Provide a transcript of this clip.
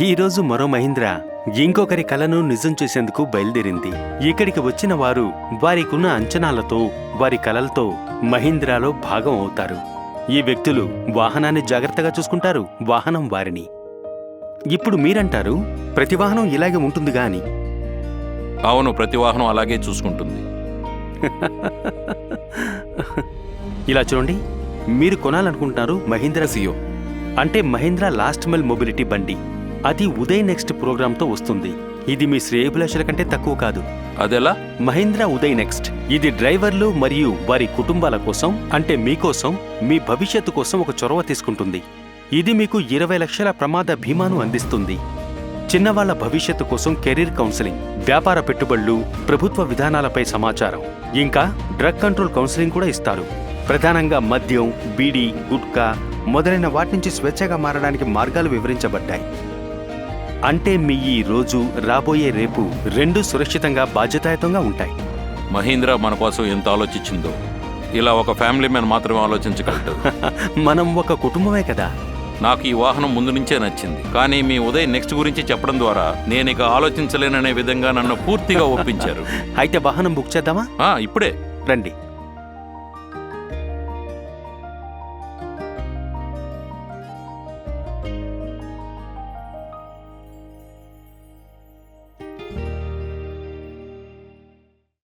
ఈ రోజు మరో మహీంద్ర ఇంకొకరి కలను నిజం చేసేందుకు బయలుదేరింది. ఇక్కడికి వచ్చిన వారు వారికున్న అంచనాలతో వారి కలలతో మహీంద్రాలో భాగం అవుతారు. ఈ వ్యక్తులు వాహనాన్ని జాగ్రత్తగా చూసుకుంటారు వాహనం వారిని. ఇప్పుడు మీరంటారు ప్రతి వాహనం ఇలాగే ఉంటుందిగా అని అవును ప్రతి వాహనం అలాగే చూసుకుంటుంది. ఇలా చూడండి మీరు కొనాలనుకుంటున్నారు మహీంద్రా సియో. అంటే మహీంద్రా లాస్ట్ మైల్ మొబిలిటీ బండి. అది ఉదయ్ నెక్స్ట్ ప్రోగ్రాంతో వస్తుంది. ఇది మీ శ్రేయభిలాషల కంటే తక్కువ కాదు. అదెలా? మహీంద్రా ఉదయ్ నెక్స్ట్. ఇది డ్రైవర్లు మరియు వారి కుటుంబాల కోసం అంటే మీకోసం మీ భవిష్యత్తు కోసం ఒక చొరవ తీసుకుంటుంది. ఇది మీకు ఇరవై లక్షల ప్రమాద బీమాను అందిస్తుంది. చిన్నవాళ్ళ భవిష్యత్తు కోసం కెరీర్ కౌన్సిలింగ్ వ్యాపార పెట్టుబడులు ప్రభుత్వ విధానాలపై సమాచారం ఇంకా డ్రగ్ కంట్రోల్ కౌన్సిలింగ్ కూడా ఇస్తారు. ప్రధానంగా మద్యం బీడీ గుట్కా మొదలైన వాటి నుంచి స్వేచ్ఛగా మారడానికి మార్గాలు వివరించబడ్డాయి. అంటే మీ ఈ రోజు రాబోయే రేపు రెండు సురక్షితంగా బాధ్యతాయుతంగా ఉంటాయి. మహీంద్రా మన కోసం ఎంత ఆలోచించిందో. ఇలా ఒక ఫ్యామిలీ మ్యాన్ మాత్రమే ఆలోచించగలడు. మనం ఒక కుటుంబమే కదా. నాకు ఈ వాహనం ముందు నుంచే నచ్చింది. కానీ మీ ఉదయ్ నెక్స్ట్ గురించి చెప్పడం ద్వారా నేను ఇక ఆలోచించలేననే విధంగా నన్ను పూర్తిగా ఒప్పించారు. అయితే వాహనం బుక్ చేద్దామా? ఇప్పుడే. రండి.